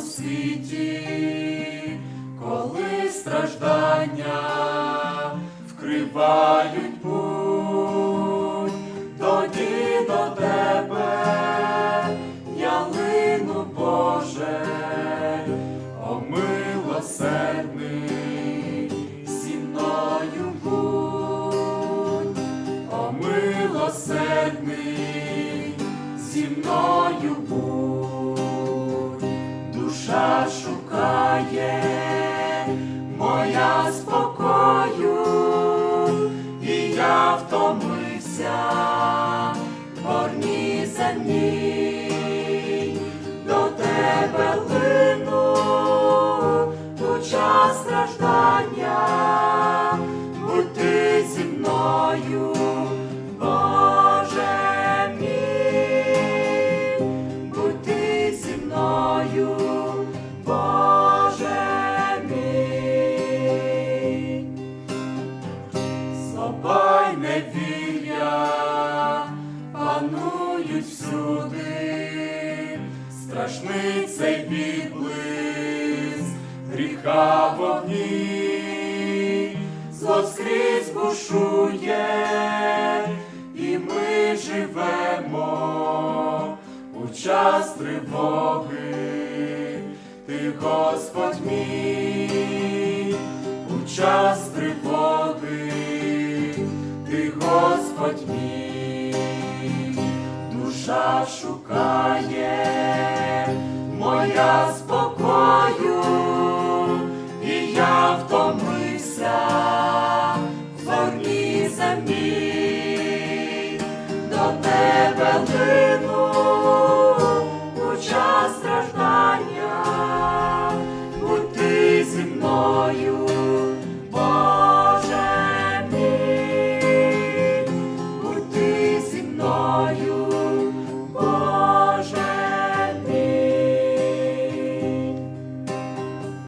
світі, коли страждання вкривають путь, тоді до тебе я лину, Боже, о милосердний, зі мною будь, о милосердний, зі мною будь, душа шукає, моя спокою, і я втомився в горній землі, до тебе лину у час страждання, будь ти зі мною, Боже страшний цей відблиск гріха вогні, зло скрізь бушує, і ми живемо у час тривоги, ти Господь мій, у час тривоги, ти Господь мій, душа шукає, моя спокою, і я втомився в зорній землі, до тебе лину